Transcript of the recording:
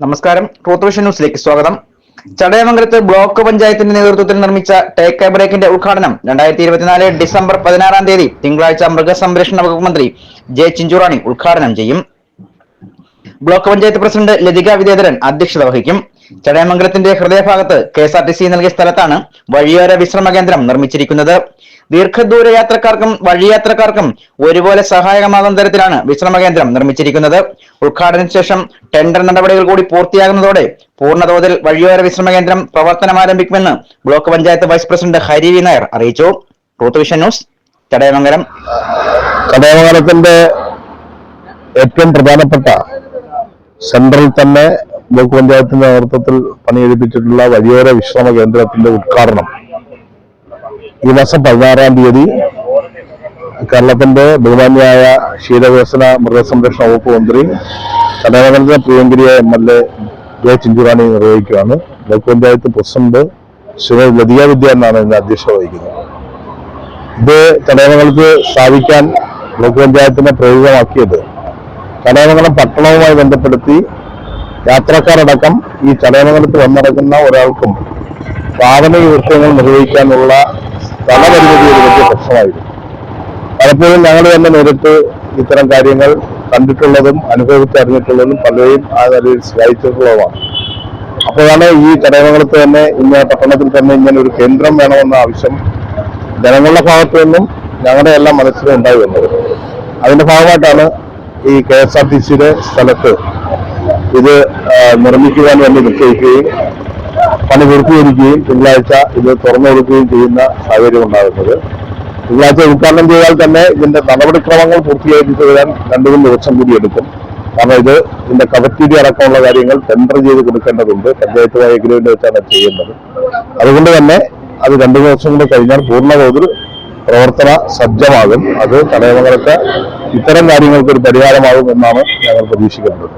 നമസ്കാരം. Truth vision ന്യൂസിലേക്ക് സ്വാഗതം. ചടയമംഗലത്ത് ബ്ലോക്ക് പഞ്ചായത്തിന്റെ നേതൃത്വത്തിൽ നിർമ്മിച്ച ടേക്ക് ബ്രേക്കിന്റെ ഉദ്ഘാടനം രണ്ടായിരത്തി ഇരുപത്തിനാല് ഡിസംബർ പതിനാറാം തീയതി തിങ്കളാഴ്ച മൃഗസംരക്ഷണ വകുപ്പ് മന്ത്രി ജെ ചിഞ്ചുറാണി ഉദ്ഘാടനം ചെയ്യും. ബ്ലോക്ക് പഞ്ചായത്ത് പ്രസിഡന്റ് ലതിക വിദ്യാധരൻ അധ്യക്ഷത വഹിക്കും. ചടയമംഗലത്തിന്റെ ഹൃദയഭാഗത്ത് K S R T C നൽകിയ സ്ഥലത്താണ് വഴിയോര വിശ്രമ കേന്ദ്രം നിർമ്മിച്ചിരിക്കുന്നത്. ദീർഘദൂര യാത്രക്കാർക്കും വഴിയാത്രക്കാർക്കും ഒരുപോലെ സഹായകമാകുന്ന തരത്തിലാണ് വിശ്രമ കേന്ദ്രം നിർമ്മിച്ചിരിക്കുന്നത്. ഉദ്ഘാടനത്തിന് ശേഷം ടെൻഡർ നടപടികൾ കൂടി പൂർത്തിയാകുന്നതോടെ പൂർണതോതിൽ വഴിയോര വിശ്രമ കേന്ദ്രം പ്രവർത്തനം ആരംഭിക്കുമെന്ന് block panchayat vice president Hari V Nair അറിയിച്ചു. Vision news Chadayamangalam. ചടയമംഗലത്തിന്റെ ഏറ്റവും പ്രധാനപ്പെട്ട സെൻട്രൽ തന്നെ ബ്ലോക്ക് പഞ്ചായത്തിന്റെ നേതൃത്വത്തിൽ പണിയെടുപ്പിച്ചിട്ടുള്ള വഴിയോര വിശ്രമ കേന്ദ്രത്തിന്റെ ഉദ്ഘാടനം. ഈ മാസം പതിനാറാം തീയതി കേരളത്തിന്റെ ബഹുമാന്യായ ക്ഷീരവികസന മൃഗസംരക്ഷണ വകുപ്പ് മന്ത്രി കടയമംഗലത്തെ പ്രിയങ്കരിയ M L A J Chinchurani നിർവഹിക്കുകയാണ്. Block panchayat president Shri Latika Vidya എന്നാണ് ഇന്ന് അധ്യക്ഷത വഹിക്കുന്നത്. ഇത് തടയണങ്ങൾക്ക് സ്ഥാപിക്കാൻ ബ്ലോക്ക് പഞ്ചായത്തിനെ പ്രേരിതമാക്കിയത് തടയണങ്ങളും പട്ടണവുമായി ബന്ധപ്പെടുത്തി യാത്രക്കാരടക്കം ഈ ചടയമംഗലത്ത് വന്നടക്കുന്ന ഒരാൾക്കും പ്രാഥമിക കൃത്യങ്ങൾ നിർവഹിക്കാനുള്ള സ്ഥലപരിമിതി ഒരു വലിയ പ്രശ്നമായിരുന്നു. പലപ്പോഴും ഞങ്ങൾ തന്നെ നേരിട്ട് ഇത്തരം കാര്യങ്ങൾ കണ്ടിട്ടുള്ളതും അനുഭവിച്ചറിഞ്ഞിട്ടുള്ളതും പലരെയും ആ നിലയിൽ സഹായിച്ചിട്ടുള്ളതുമാണ് അപ്പോഴാണ് ഈ ചടയമംഗലത്ത് തന്നെ ഇന്ന് പട്ടണത്തിൽ തന്നെ ഇങ്ങനെ ഒരു കേന്ദ്രം വേണമെന്ന ആവശ്യം ജനങ്ങളുടെ ഭാഗത്തു നിന്നും ഞങ്ങളുടെ എല്ലാം മനസ്സിലും ഉണ്ടായി വന്നത്. അതിന്റെ ഭാഗമായിട്ടാണ് ഈ കെ എസ് ആർ ടി സിയുടെ സ്ഥലത്ത് ഇത് നിർമ്മിക്കുവാൻ വേണ്ടി നിശ്ചയിക്കുകയും പണി പൂർത്തീകരിക്കുകയും തിങ്കളാഴ്ച ഇത് തുറന്നു കൊടുക്കുകയും ചെയ്യുന്ന സാഹചര്യം ഉണ്ടാകുന്നത്. തിങ്കളാഴ്ച ഉദ്ഘാടനം ചെയ്താൽ തന്നെ ഇതിന്റെ നടപടിക്രമങ്ങൾ പൂർത്തീകരിച്ചു വരാൻ രണ്ടു മൂന്ന് ദിവസം കൂടി എടുക്കും. കാരണം ഇത് ഇതിന്റെ കവറ്റീരി അടക്കമുള്ള കാര്യങ്ങൾ ടെൻഡർ ചെയ്ത് കൊടുക്കേണ്ടതുണ്ട്. പഞ്ചായത്ത് എഗ്രിമെന്റ് വെച്ചാണ് ചെയ്യുന്നത് അതുകൊണ്ട് തന്നെ അത് രണ്ടു ദിവസം കൂടി കഴിഞ്ഞാൽ പൂർണതോതിൽ പ്രവർത്തന സജ്ജമാകും. അത് തടയമംഗലത്തെ ഇത്തരം കാര്യങ്ങൾക്ക് ഒരു പരിഹാരമാകും എന്നാണ് ഞങ്ങൾ പ്രതീക്ഷിക്കുന്നത്.